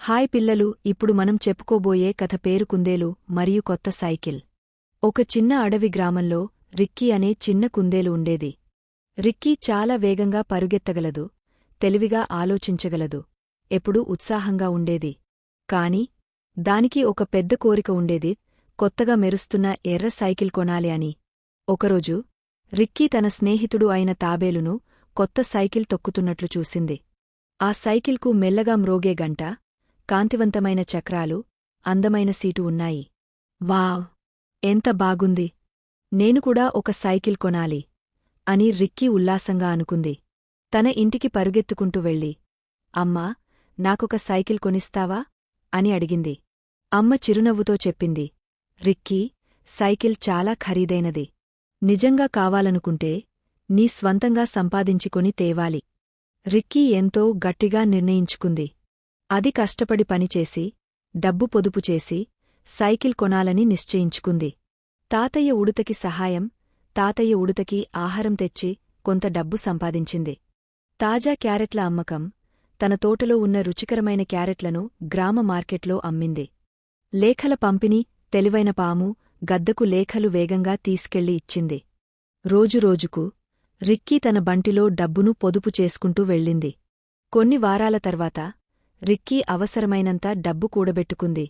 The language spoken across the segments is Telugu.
హాయ్ పిల్లలు ఇప్పుడు మనం చెప్పుకోబోయే కథ పేరు కుందేలు మరియు కొత్త సైకిల్. ఒక చిన్న అడవి గ్రామంలో రిక్కీ అనే చిన్న కుందేలు ఉండేది. రిక్కీ చాలా వేగంగా పరుగెత్తగలదు తెలివిగా ఆలోచించగలదు ఎప్పుడూ ఉత్సాహంగా ఉండేది. కాని దానికి ఒక పెద్ద కోరిక ఉండేది కొత్తగా మెరుస్తున్న ఎర్ర సైకిల్ కొనాలి అని. ఒకరోజు రిక్కీ తన స్నేహితుడు అయిన తాబేలును కొత్త సైకిల్ తొక్కుతున్నట్లు చూసింది. ఆ సైకిల్కు మెల్లగా మ్రోగే గంట కాంతివంతమైన చక్రాలు అందమైన సీటు ఉన్నాయి. వావ్! ఎంత బాగుంది! నేను కూడా ఒక సైకిల్ కొనాలి అని రిక్కీ ఉల్లాసంగా అనుకుంది. తన ఇంటికి పరుగెత్తుకుంటూ వెళ్ళి అమ్మా నాకొక సైకిల్ కొనిస్తావా? అని అడిగింది. అమ్మ చిరునవ్వుతో చెప్పింది రిక్కీ సైకిల్ చాలా ఖరీదైనది. నిజంగా కావాలనుకుంటే నీ స్వంతంగా సంపాదించుకొని తేవాలి. రిక్కీ ఎంతో గట్టిగా నిర్ణయించుకుంది. అది కష్టపడి పనిచేసి డబ్బు పొదుపు చేసి సైకిల్ కొనాలని నిశ్చయించుకుంది. తాతయ్య ఉడుతకి సహాయం తాతయ్య ఉడుతకి ఆహారం తెచ్చి కొంత డబ్బు సంపాదించింది. తాజా క్యారెట్ల అమ్మకం తన తోటలో ఉన్న రుచికరమైన క్యారెట్లను గ్రామ మార్కెట్లో అమ్మింది. లేఖల పంపిణీ తెలివైన పాము గద్దకు లేఖలు వేగంగా తీసుకెళ్ళి ఇచ్చింది. రోజురోజుకు రిక్కీ తన బంటిలో డబ్బును పొదుపు చేసుకుంటూ వెళ్ళింది. కొన్ని వారాల తర్వాత రిక్కీ అవసరమైనంత డబ్బు కూడబెట్టుకుంది.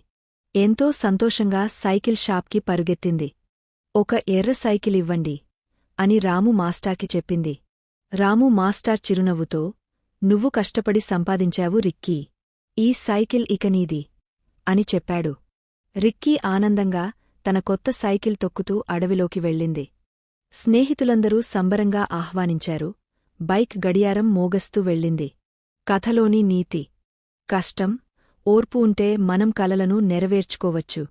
ఎంతో సంతోషంగా సైకిల్ షాప్కి పరుగెత్తింది. ఒక ఎర్ర సైకిల్ ఇవ్వండి అని రాము మాస్టార్కి చెప్పింది. రాము మాస్టార్ చిరునవ్వుతో నువ్వు కష్టపడి సంపాదించావు రిక్కీ. ఈ సైకిల్ ఇక నీది అని చెప్పాడు. రిక్కీ ఆనందంగా తన కొత్త సైకిల్ తొక్కుతూ అడవిలోకి వెళ్ళింది. స్నేహితులందరూ సంబరంగా ఆహ్వానించారు. బైక్ గడియారం మోగస్తూ వెళ్ళింది. కథలోని నీతి కష్టం ఓర్పు ఉంటే మనం కలలను నెరవేర్చుకోవచ్చు.